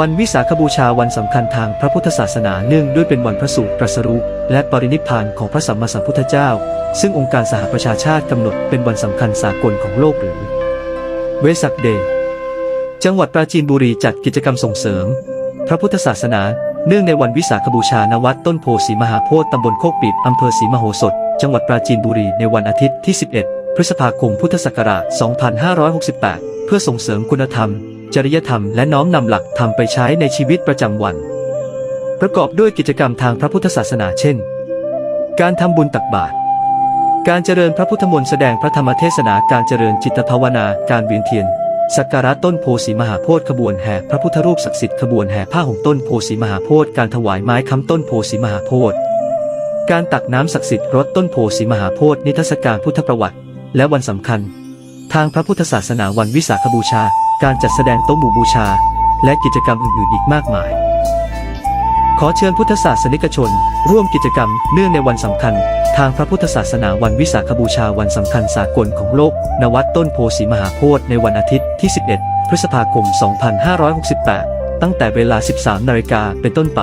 วันวิสาขบูชาวันสำคัญทางพระพุทธศาสนาเนื่องด้วยเป็นวันพระสูตรตรัสรู้และปรินิพพานของพระสัมมาสัมพุทธเจ้า ซึ่งองค์การสหประชาชาติกำหนดเป็นวันสำคัญสากลของโลกหรือ เวสักเดย์จังหวัดปราจีนบุรีจัดกิจกรรมส่งเสริม พระพุทธศาสนา เนื่องในวันวิสาขบูชาณวัดต้นโพสีมหาโพธิ์ตำบลโคกปีบอำเภอศรีมโหสถ จังหวัดปราจีนบุรีในวันอาทิตย์ที่ 11 พฤษภาคมพุทธศักราช 2568 เพื่อส่งเสริมคุณธรรม จริยธรรมและน้อมนำหลักธรรมไปใช้ในชีวิตประจำวัน ประกอบด้วยกิจกรรมทางพระพุทธศาสนาเช่น การทำบุญตักบาตรการเจริญพระพุทธมนต์แสดงพระธรรมเทศนาการเจริญจิตภาวนาการเวียนเทียน สักการะต้นโพสีมหาโพธิ์ขบวนแห่พระพุทธรูปศักดิ์สิทธิ์ขบวนแห่ผ้าห่มต้นโพสีมหาโพธิ์การถวายไม้ค้ำต้นโพสีมหาโพธิ์การตักน้ำศักดิ์สิทธิ์รดต้นโพสีมหาโพธิ์นิทรรศการพุทธประวัติ และวันสำคัญ ทางพระพุทธศาสนาวันวิสาขบูชา การจัดแสดงโต๊ะหมู่บูชา และกิจกรรมอื่นๆอีกมากมาย ขอเชิญพุทธศาสนิกชน ร่วมกิจกรรมเนื่องในวันสำคัญ ทางพระพุทธศาสนาวันวิสาขบูชาวันสำคัญสากลของโลก นวัดต้นโพสีมหาโพธิ์ในวันอาทิตย์ที่ 11 พฤษภาคม 2568 ตั้งแต่เวลา 13 นาฬิกาเป็นต้นไป